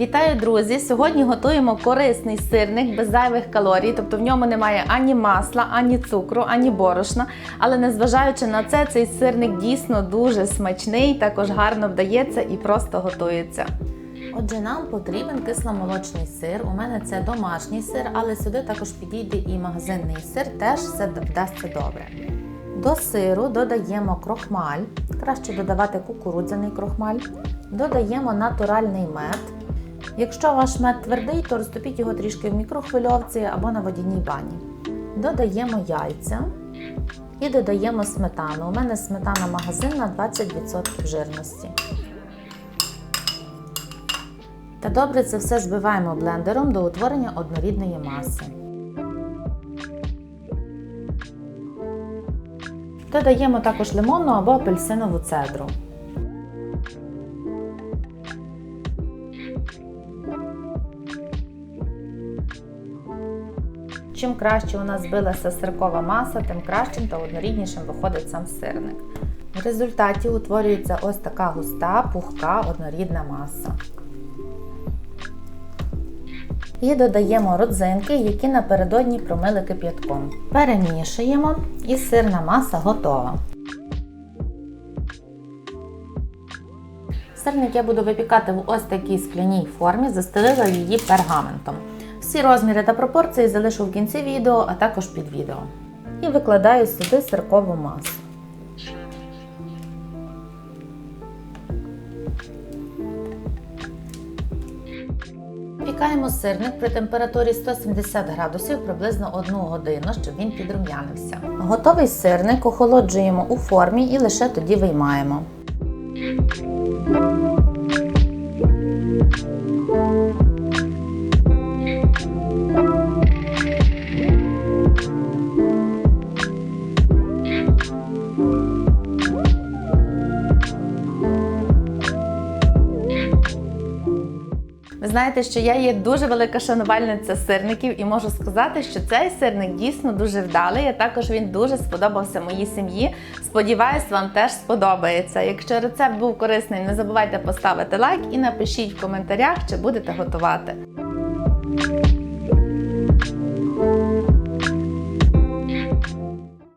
Вітаю, друзі! Сьогодні готуємо корисний сирник без зайвих калорій, тобто в ньому немає ані масла, ані цукру, ані борошна. Але незважаючи на це, цей сирник дійсно дуже смачний, також гарно вдається і просто готується. Отже, нам потрібен кисломолочний сир. У мене це домашній сир, але сюди також підійде і магазинний сир, теж все вдасться добре. До сиру додаємо крохмаль, краще додавати кукурудзяний крохмаль. Додаємо натуральний мед. Якщо ваш мед твердий, то розтопіть його трішки в мікрохвильовці або на водяній бані. Додаємо яйця і додаємо сметану. У мене сметана магазинна 20% жирності. Та добре це все збиваємо блендером до утворення однорідної маси. Додаємо також лимонну або апельсинову цедру. Чим краще у нас збилася сиркова маса, тим кращим та одноріднішим виходить сам сирник. В результаті утворюється ось така густа, пухка, однорідна маса. І додаємо родзинки, які напередодні промили кип'ятком. Перемішуємо і сирна маса готова. Сирник я буду випікати в ось такій скляній формі, застелила її пергаментом. Всі розміри та пропорції залишу в кінці відео, а також під відео. І викладаю сюди сиркову масу. Пікаємо сирник при температурі 170 градусів приблизно 1 годину, щоб він підрум'янився. Готовий сирник охолоджуємо у формі і лише тоді виймаємо. Знаєте, що я є дуже велика шанувальниця сирників і можу сказати, що цей сирник дійсно дуже вдалий. А також він дуже сподобався моїй сім'ї. Сподіваюсь, вам теж сподобається. Якщо рецепт був корисний, не забувайте поставити лайк і напишіть в коментарях, чи будете готувати.